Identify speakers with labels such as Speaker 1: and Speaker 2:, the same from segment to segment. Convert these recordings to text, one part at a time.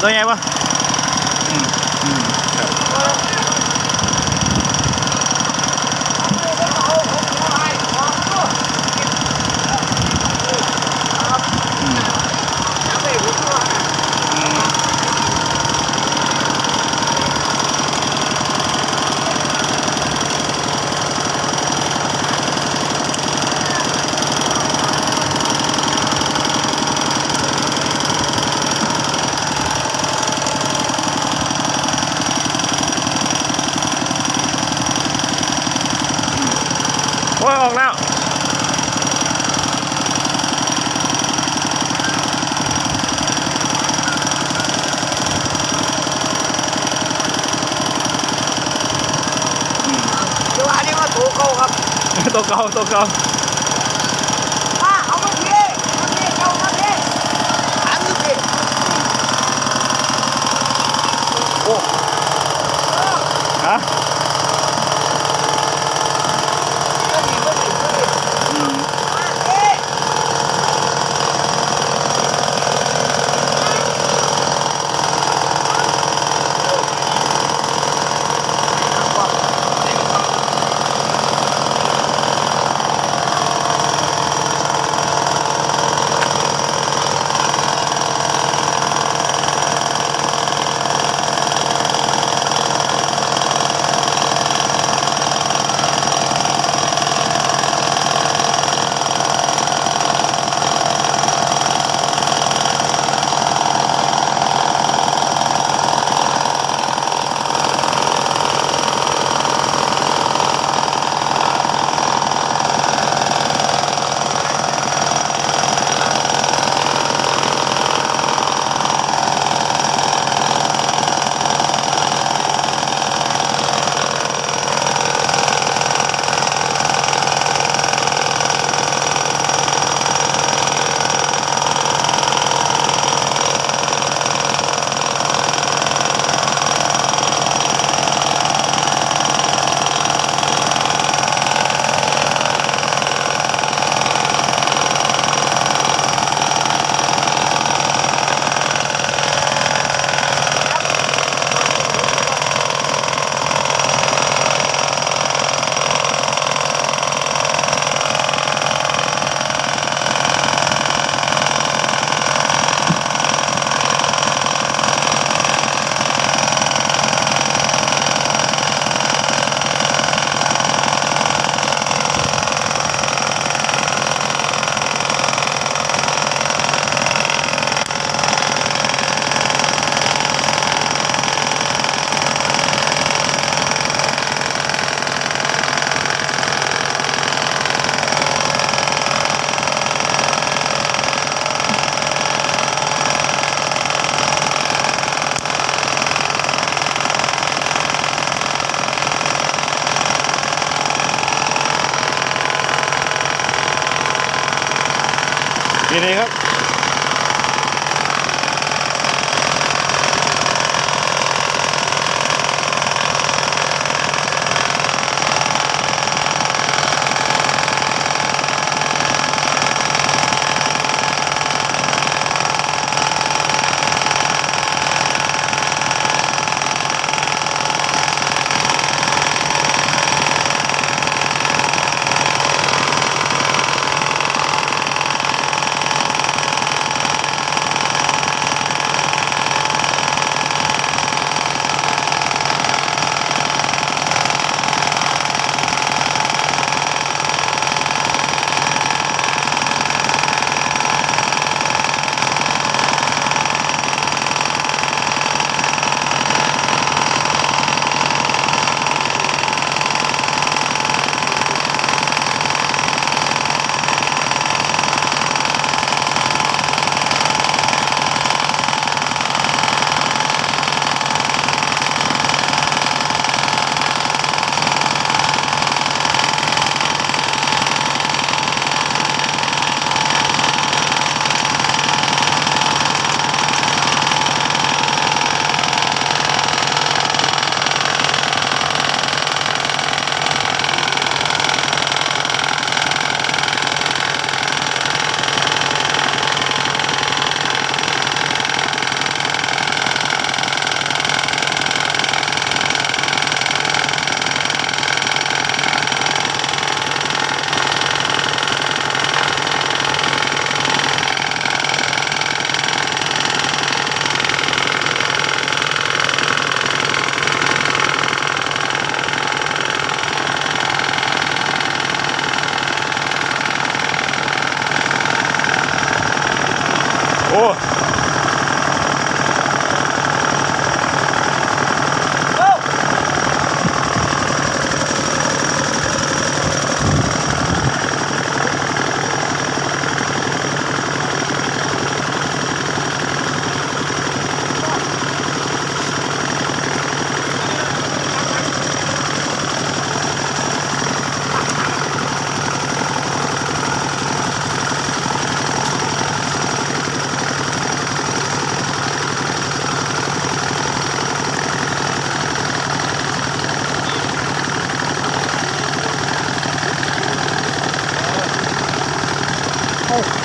Speaker 1: งก็ได้ครับตัวใหญ่ปะอืมอืมครับ โอ้ยออกแล้ว
Speaker 2: ตัวอันนี้ว่าถูกเขาครับ
Speaker 1: ตัวเ Oh.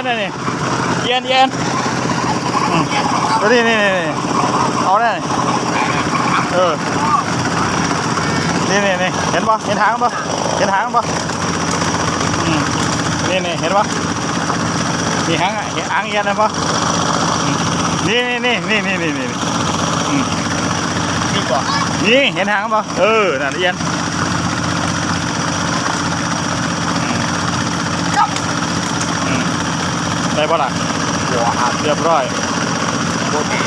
Speaker 2: นนี่
Speaker 1: เย็
Speaker 2: นนี่นี่เอ็นเอ็นอือนี่นี่นี่เอาแน่นี่เออนี่นี่นี่เห็นปะเห็นหางปะเห็นหางปะอืมนี่นี่เห็นปะมีหางอะเห็นหางเอ็นนะปะนี่นี่นี่นี่นี่นี่นี่อืม
Speaker 1: นี่ก่อน
Speaker 2: นี่เห็นหางปะเออนั่นเอ็นอืม ได้ปะล่ะ
Speaker 1: หัวหัก
Speaker 2: เรียบร้อย
Speaker 1: โคตรดี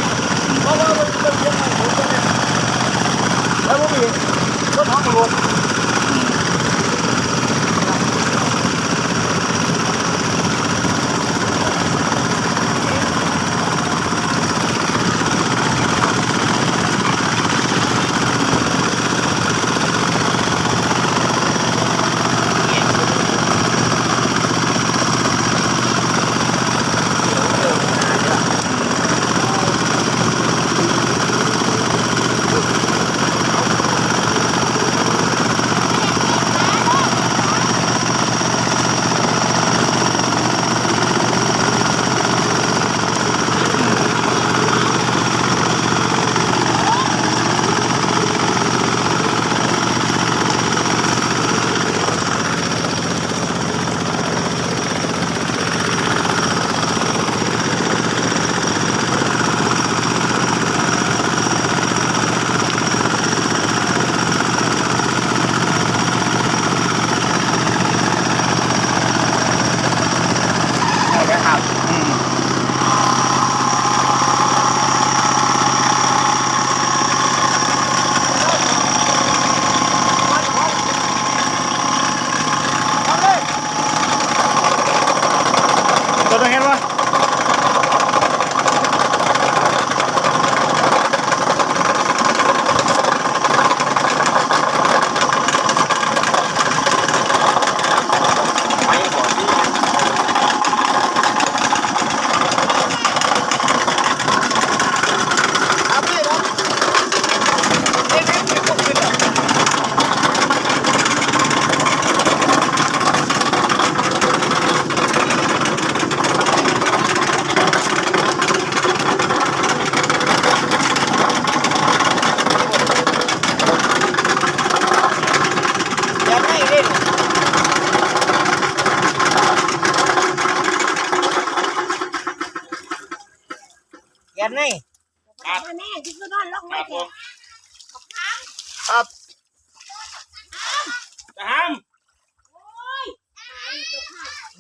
Speaker 1: เพราะว่ามันเป็นยังไงผมก็เนี่ยแล้วผมอีกก็ท้องมันรวม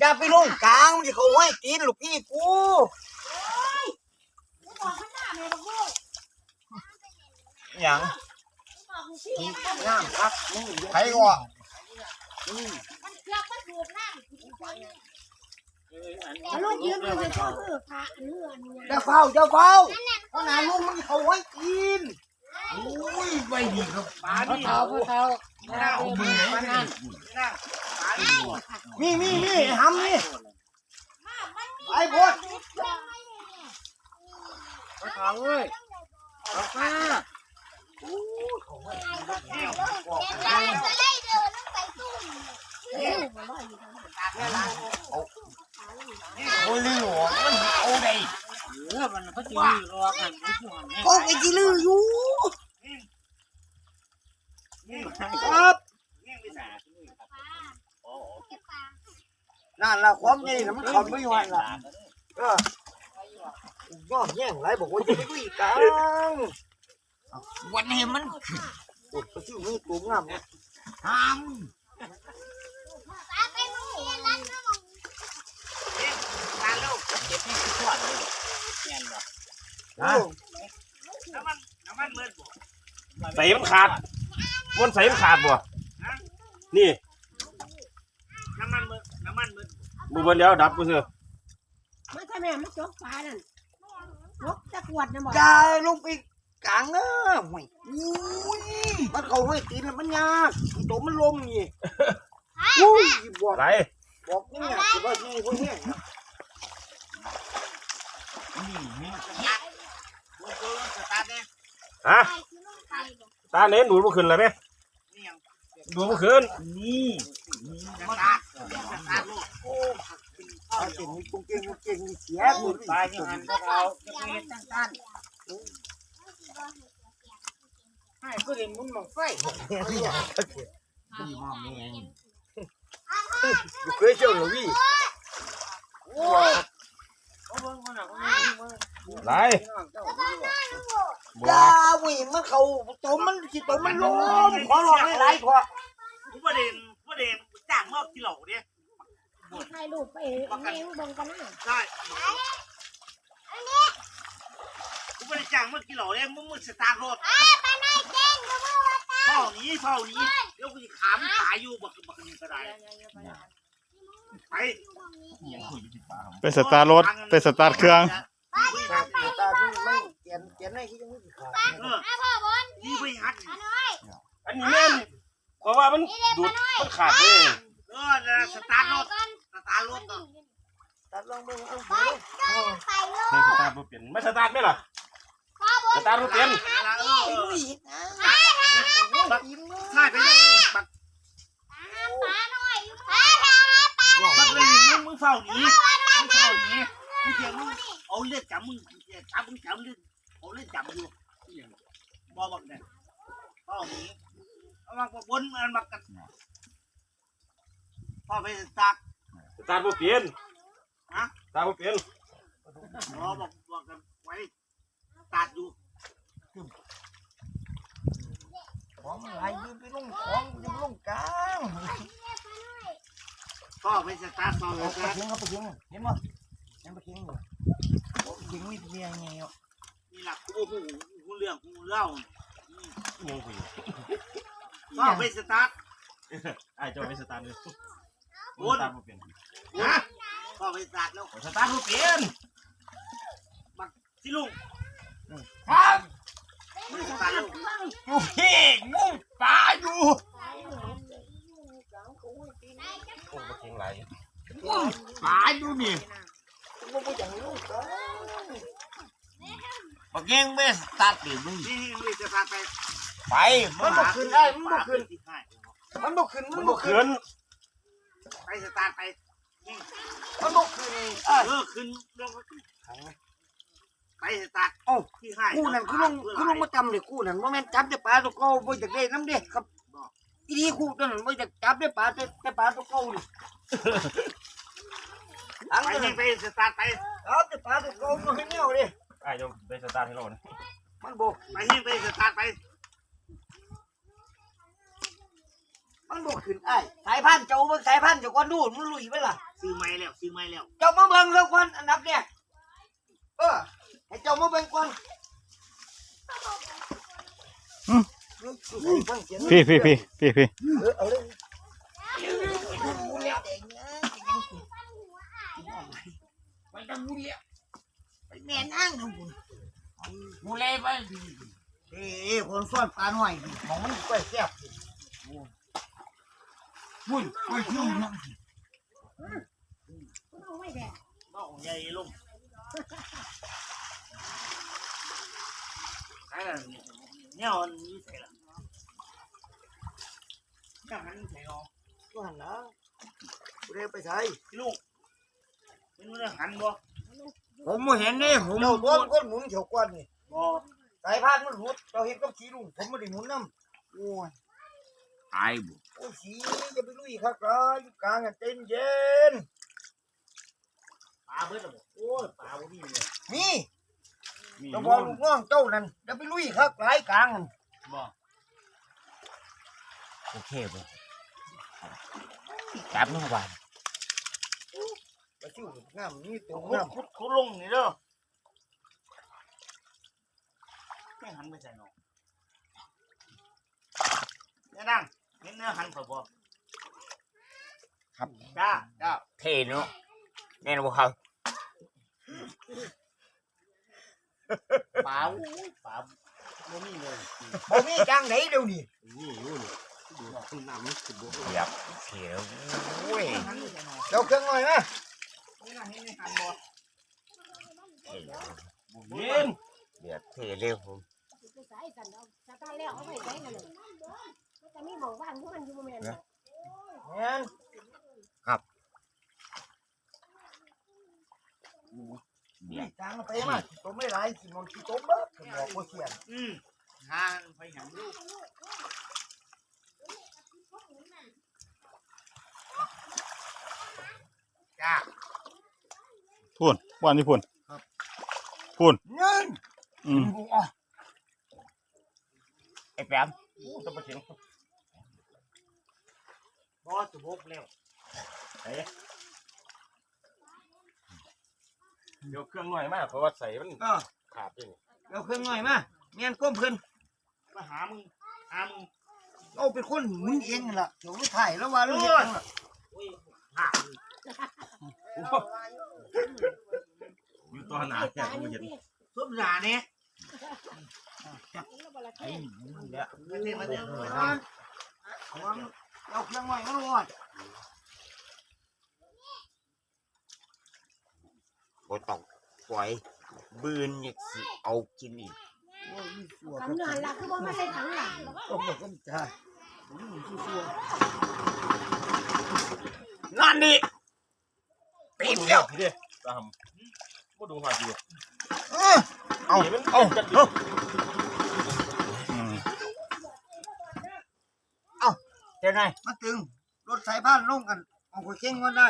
Speaker 2: อ
Speaker 1: ย่า
Speaker 3: ไป
Speaker 1: ลงกลางมันจะเขาให้กินลูกพี่กู
Speaker 3: โอ้ยกูบอกข้างหน้าแม่บอกลูก
Speaker 1: อย่าง
Speaker 3: กูบอกมึงพี่มัน
Speaker 1: น้ำครับใครวะ
Speaker 3: มันเกือบมันถูกน้ำแล้วลูกยืนอยู่ในช่องคือพระเนื้อเนี่ย
Speaker 1: เจ้าเฝ้าเจ้าเฝ้าเพราะนาลุงมันจะเขาให้กินโอ้ยไปดีครับปลาดิ
Speaker 4: เขาเขาเขามือมานั่น
Speaker 1: มีมีมีหำนี่
Speaker 3: มามันมี
Speaker 1: ไอ้พด
Speaker 4: เขาเอ้ยออกมา
Speaker 1: โอ้ยลือหัวมันเอาได้
Speaker 4: เออมันก็จะมีรอกันทุกวันเนี่ย
Speaker 1: โอ้ยจีลืออยู่ครับ นั่นละความใหญ่นะมันขับไม่ไหวละเออยอดแย่งไรบอกว่าจะไปคุยกัน
Speaker 4: วันนี้มัน
Speaker 1: โอ้ยก็ชื่อมีตัวงามหาม
Speaker 2: ใส่มันขาดมันใส่มันขาดบ่นี่น้ำมั นมือน้ำมันมือมือบนเดียวดับกูเถอะ
Speaker 3: ไม่ใช่แม่มันจกฟ้านั่นจกตะกวดนะบอก
Speaker 1: อย่าลงไปกลางเนอะห่วยอุ้ยมันเขาให้ตีนแล้วมันยากตัวมันลมนี่อุ้ยบอก
Speaker 2: อะไร
Speaker 1: บอกนี่ไงคือว่านี่พวกนี้
Speaker 2: ฮะตาเน้นดูดบ่ขึ้นเลยไหมดูดบ่ขึ้น
Speaker 1: นี่
Speaker 4: มันอาด
Speaker 1: โอ้ เอาเก่งมีกุ้งเก่งกุ้งเก่งมีเสียกู
Speaker 4: ตายที่หันพวกเราจะไปเฮ็ดตั้งตันให้ก็เห็นมุนหมองไฟ
Speaker 1: นี่อย่าง
Speaker 4: ดีมากแม่ง
Speaker 1: กูเคยเจอหรอพี่
Speaker 4: โอ้ยเขาเบิ่งมันน่ะเขาเบิ่งเบิ่ง
Speaker 2: ไร
Speaker 4: พี่น้องเจ้าบ่รู้ว่า
Speaker 1: ยาวิ่งมันเขาตมมันขีดตมมันล้มขอลองหลายๆขอ
Speaker 5: ผู้ประเด็นผู้ประเด็น จ้างมอบที่เหล่าเนี่ย
Speaker 3: ถ่ายรูปไปเองเบิ่งกันนะ
Speaker 5: ใช่ผู้ประเด็นจ้างมอบที่เหล่าเนี่ยมึงมึงสตาร์ทรถเฝ้าหนี้เฝ้าหนี้เดี๋ยวกูจะขามงตายอยู่บักบักนี่ก็ได้ไป
Speaker 2: ไปสตาร์ทรถไปสตาร์ทเครื่อง
Speaker 1: เขียนเขียนให้ที่ยังไม่ขาด
Speaker 5: เออที่ไปหัด
Speaker 6: อันนี้แม่ เพราะว่ามันดูดมันขาดเลย
Speaker 5: เออสตาร์ทรถสตาร์ทรถก่อน
Speaker 1: ตัดลองเบิ่งเอา
Speaker 6: ไม่สตาร์ทบ่เปลี่ยนไม่สตาร์ทไหมล่ะสตาร์ทบ่เปลี่ยน
Speaker 5: อะไรเออ
Speaker 1: ไปลุยนะ
Speaker 5: บักใช่ไปเลยบักบักเลยมึงมึงเฝ้าหนี้มึงเฝ้าหนี้มึงเถียงมึงเอาเลือดจับมึงจับมึงจับเลือดเอาเลือดจับอยู่บอกบอกเนี่ยเฝ้าหนี้ เอามาบนมันมากันพ่อไปสตาร์ท
Speaker 6: สตาร์ทบ่เปลี่ยน
Speaker 5: ฮะ
Speaker 6: สตาร์ทบ่เปลี่ยน
Speaker 5: รอบอกบอกกันไว้ตัดอยู่
Speaker 1: ของหลายยืมไปลงของยืมลงกลาง
Speaker 5: พ่อไปสตาร์ทต่อเล
Speaker 1: เอา
Speaker 5: ย
Speaker 1: ไป
Speaker 5: นะ
Speaker 1: เคียงเอาไปเคียงเห็นบ่ยังไปเคียงอยู่เคียงมีเมียไงอะ
Speaker 5: นี่แหละกูหูหูเรื่องหูเล่า
Speaker 6: ยังคุย
Speaker 5: พ่ อไปสตาร์ท
Speaker 6: ไอ้เจ้าไม่สตาร์ทเลยส
Speaker 5: โอน
Speaker 6: ตาร์ทบ่เปลี่ยน
Speaker 5: นะพ่อไปสตาร์ทแล้ว
Speaker 6: สตาร์ทบ่เปลี่ยน
Speaker 5: สิลุง
Speaker 1: ครับ
Speaker 5: ไปสตาร์ทแล้ว
Speaker 1: อยู่พี่งูปลาอยู่
Speaker 6: โอ้บ่เก่งหลาย
Speaker 1: ปลาอยู่นี่กูบ่อย่างลูกกัน
Speaker 4: บักเองไม่สตาร์ทดิมึง
Speaker 5: นี่นี่จะพาไป
Speaker 4: ไป
Speaker 1: มันบ่ขึ้นได้มันบ่ขึ้น
Speaker 5: ที่ให้
Speaker 1: มันบ่ขึ้น
Speaker 6: มั
Speaker 1: มันน
Speaker 6: บ่
Speaker 1: บ่
Speaker 6: เขิ
Speaker 1: ขึ้น
Speaker 6: น
Speaker 5: ไปสตาร์ทไปนี่
Speaker 1: มันบ่ขึ้นเอ้ย
Speaker 5: เออขึ้นลงไปสตาร์ท
Speaker 1: เอ้า
Speaker 5: ที่ให้
Speaker 1: กูนั่นกูลงกูลงมาจำเลยกูนั่นบ่แม่นจับแต่ปลาตัวเก่าบ่อยากได้น้ำเด้ครับอีนี่กูนั่นบ่อยากจับแต่ปลาแต่แต่ปลาตัวเก่านี่อัน
Speaker 5: ไป
Speaker 1: นั้
Speaker 5: นี่
Speaker 1: น
Speaker 5: ไปสตาร์ทไป
Speaker 1: จับแต่ปลาตัวเก่าบ่ให้แนวเด้
Speaker 6: ไอ้เจ้าไปสตาร์ทให้เรานะ
Speaker 1: มันบ่
Speaker 5: ไปนี่ไปสตาร์ทไป
Speaker 1: มันบ่ขึ้นอ้ายสายพันธุ์เจ้าเบิ่งสายพันธุ์เจ้าก่อนดูมันลุยไปล่ะ
Speaker 5: ซื้อไม้แล้วซื้อไม้แล้ว
Speaker 1: เจ้ามาเบิ่งแล้วก่อนอันดับเนี่ยเออให้เจ้ามาเบิ่งก่อนฟังเสียง
Speaker 2: พี่พี่พี่พี่พี่
Speaker 1: เออเอาเลย
Speaker 4: ไปตะมูเลี้ยไปแม่นั่งทำบุญมูเล่ไป
Speaker 1: เอ้คนซ่อนปลาหน่อยมองมันก้อยแซ่บ
Speaker 4: บุญไปเที่ยวนั่ง
Speaker 3: เอาไว้แดด
Speaker 5: น้องใหญ่ลงใช่แล้วเนี่ยมันนี่ใส่ละเนี่ยมันใส่รอ
Speaker 1: ก็หันนะกูได้ไปใช้
Speaker 5: พี่ลุงเป็นมันหันบ่
Speaker 1: ผมบ่เห็นนี่ผมเจ้าตัวมันคนหมุนเขียวกวนนี่
Speaker 5: บ่
Speaker 1: สายพานมันหมุนเจ้าเห็นกับสีลุงผมไม่ได้หมุนน้ำโอ้ย
Speaker 4: ตายบุ
Speaker 1: โอ้ยสีจะไปลุยครับกลางอยู่กลางอะเต้นเย็น
Speaker 5: ปลาเบิดแล้วบ่โอ้ยปลาบ่มีเลย
Speaker 1: นี่
Speaker 6: มี
Speaker 1: เจ้าพ่อลูกน้องเจ้านั่นจะไปลุยครับหลายกลางนั่น
Speaker 5: บ่
Speaker 4: โอเคบุจับน้องบาน
Speaker 1: ไปชิวน้ำนี่ตัว
Speaker 5: ขุด
Speaker 1: น้ำ
Speaker 5: ขุดขุดลงนี่เด้อไม่หันไปใส่น้องเนี่ยนั่ง เห็นเนื้อหันเปล่าบ่
Speaker 4: ครับ
Speaker 5: จ้าจ้า
Speaker 4: เท่เนาะแม่นบ่ครับ
Speaker 5: ปลาโอ้ยปลาบ่มีเลย
Speaker 1: บ่มีจังไหนเดี๋ยวนี้
Speaker 6: นี่อยู่นี่ดูขึ้นน้ำมันขึ้นบ่
Speaker 4: เดี๋ยวเท่แล้วโอ้ย
Speaker 5: หันไปใส่น้อง
Speaker 1: เจ้าเครื่องหน่อยนะ
Speaker 5: นี่นะเห็นหันบ่
Speaker 4: เท่แล้ว
Speaker 6: เย็น
Speaker 4: เดี๋ยวเท่เร็วผม
Speaker 3: ไปใส่กันเอาสตาร์ทแล้วเอาไว้ใส่นั่นน่ะมัน จะมีหม่องว่างของมันอยู่บ่แม่นบ่
Speaker 1: แม่นนี่กลางมาไปมาต้มไม่ไรสิมองที่ต้มเบ้อบอกว่าเสียน
Speaker 5: อืมทางไปหยังลูกจ้า
Speaker 2: พูนวันนี้พูน
Speaker 1: เงิน
Speaker 2: อืม
Speaker 6: ไอ้แปมโอ้ต้องมาเสียง
Speaker 5: บอสจะบกแล้ว
Speaker 6: เดี๋ยวเครื่องหน่อยมากเพราะว่าใส่มัน
Speaker 1: ก็
Speaker 6: ขาดด้วยนี่
Speaker 1: เอาเครื่องหน่อยมาเมียนก้มเพิ่น
Speaker 5: มาหามึงหามึง
Speaker 1: เอาเป็นคนมึงเองนั่นล่ะเดี๋ยวมึงถ่ายแล้วว่าเรื่องเฮ็ดหยังล่ะ
Speaker 5: หา
Speaker 6: อยู่ตัวหนาแค่กูเห็น
Speaker 5: ซุปหนาเนี่ย
Speaker 1: ไอ้นี่แหละ
Speaker 5: มาเรียมาเรีย
Speaker 1: เอาวาง เอาเครื่องหน่อยมาลอด
Speaker 4: บ่ต้องปล่อยบืนเนี่ยสิเอากินอีก
Speaker 1: โอ้ยมีสัว
Speaker 3: ขันนานละคือบ่มาใส่ถังหลัง
Speaker 1: ต้มแบบต้มจ้าอืมสัว
Speaker 4: นั่นนี่
Speaker 6: ปีนแล้วพี่เด้ตามบ่ดูหาดี
Speaker 1: ๆเออ
Speaker 6: เอามันเอากันดิ
Speaker 2: อืม
Speaker 1: เจ้า นายมาตึง รถสายบ้านลงกันเอาไปเข่งกันได้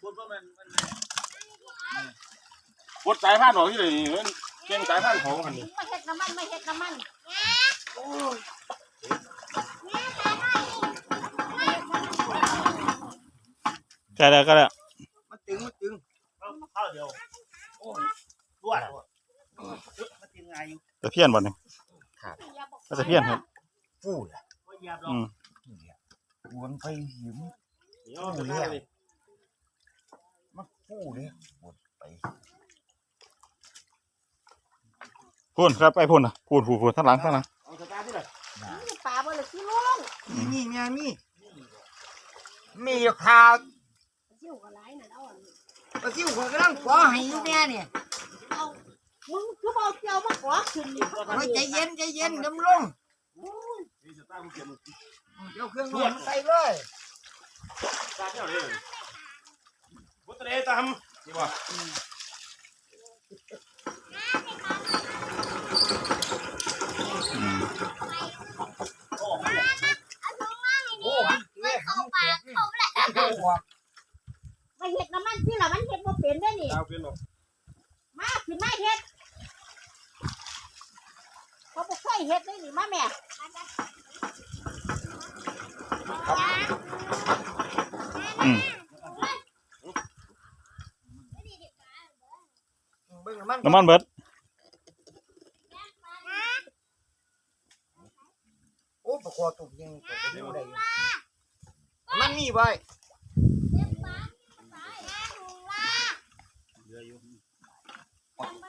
Speaker 5: พูดว่ามันมัน
Speaker 6: กดสายพานออกที่เลยนี่มันเก่งสายพานของคันนี้
Speaker 3: ไม่เฮ็ดน้ำมันไม่เฮ็ดน้ำมัน
Speaker 2: ใช่แล้วก็แล้ว
Speaker 1: มาตึงมาตึง
Speaker 5: เข้าเดียวโอ้ยรวดมากินไงอยู่
Speaker 2: ตะเพียนบ่เนี่ยก็ตะเพียนครับ
Speaker 1: ฟูล่ะ
Speaker 5: ว่าเหยียบเรา
Speaker 2: อืม
Speaker 1: วนไปหิม
Speaker 6: นี่เอาจะได้เลย
Speaker 1: มาฟูเลยวนไป
Speaker 2: พูนครับไปพูนนะพูนพูนพูนทั้งหลังทั้งหลัง
Speaker 6: เอาสตาร์ทที่ไหน
Speaker 3: นี่ปลาบ่เลยสิลุง
Speaker 1: นี่นี่เมียมี
Speaker 4: มีอยู่ข่าว
Speaker 3: สิวก็หลายนั่นเอาอันนี้
Speaker 1: ปลาซิวข่อยกำลังขอให้อยู่แม่เนี่ย
Speaker 3: เอา มึงคือบ่เอาเกี่ยวมาขอขึ้นนี่
Speaker 1: เฮ้ยใจเย็นใจเย็นน้ำลง
Speaker 6: นี่สตาร์ทกูเก็บ
Speaker 1: เดี๋ยวเครื่องนวดใส่เลย
Speaker 6: สตาร์ทที่ไหนเลยบุตรเอตามนี่บ่
Speaker 2: อืม
Speaker 1: โอ้ยเข้าปากเข้าแหละ
Speaker 3: ไม่เฮ็ดน้ำมันที่ละมันเฮ็ดบ่เป็นเด้อนี่
Speaker 6: เอาเป็นหรอก
Speaker 3: มาขึ้นมาเฮ็ด เขาบ่เคยเฮ็ดเลยนี่มาแม่
Speaker 2: อืม
Speaker 1: เบิ่งมัน
Speaker 2: น้ำมันเบิด
Speaker 1: โอ้ประคอตุกยังก็จะดูได้อยู่มันมีไว้
Speaker 5: เหลืออยู่
Speaker 1: เ